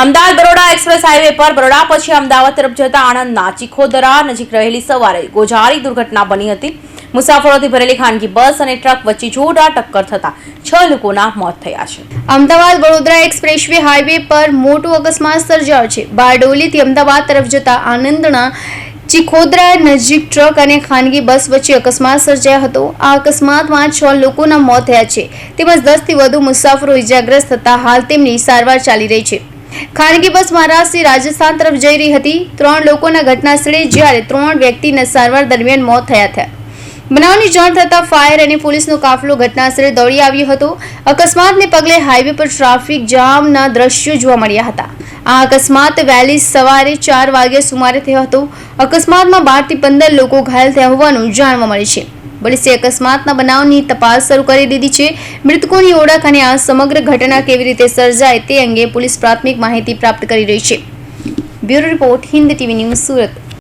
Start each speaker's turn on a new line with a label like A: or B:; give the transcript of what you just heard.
A: Ahmedabad Baroda express highway પર બરોડા પછી અમદાવાદ તરફ જતા આણંદના ચીખોદરા નજીક રહેલી સવારે ગોઝારી દુર્ઘટના બની હતી. મુસાફરોથી ભરેલી ખાનગી બસ અને ટ્રક વચ્ચે જોરદાર ટક્કર થતા છ લોકોના મોત થયા છે.
B: અમદાવાદ વડોદરા એક્સપ્રેસવે હાઈવે પર મોટો અકસ્માત સર્જાયો છે. બારડોલીથી અમદાવાદ તરફ જતા આનંદના ચીખોદરા નજીક ટ્રક અને ખાનગી બસ વચ્ચે અકસ્માત સર્જાયો હતો. આ અકસ્માતમાં છ લોકોના મોત થયા છે. તેમજ દસથી વધુ મુસાફરો ઇજાગ્રસ્ત થતા હાલ તેમની સારવાર ચાલી રહી છે. ખાનગી બસ મહારાષ્ટ્રથી રાજસ્થાન તરફ જઈ રહી હતી. ત્રણ લોકોના ઘટના સ્થળે જ્યારે ત્રણ વ્યક્તિને સારવાર દરમિયાન મોત થયા હતા બનાવની જાણ થતાં ફાયર અને પોલીસનો કાફલો ઘટનાસ્થળે દોડી આવ્યો હતો. અકસ્માતને પગલે હાઈવે પર ટ્રાફિક જામના દ્રશ્યો જોવા મળ્યા હતા. આ અકસ્માત વહેલી સવારે ચાર વાગ્યા સુમારે થયો હતો. અકસ્માતમાં બારથી પંદર લોકો ઘાયલ થયા હોવાનું જાણવા મળે છે. પોલીસે અકસ્માતના બનાવની તપાસ શરૂ કરી દીધી છે. મૃતકોની ઓળખ અને આ સમગ્ર ઘટના કેવી રીતે સર્જાય તે અંગે પોલીસ પ્રાથમિક માહિતી પ્રાપ્ત કરી રહી છે. Bureau report Hind TV news Surat.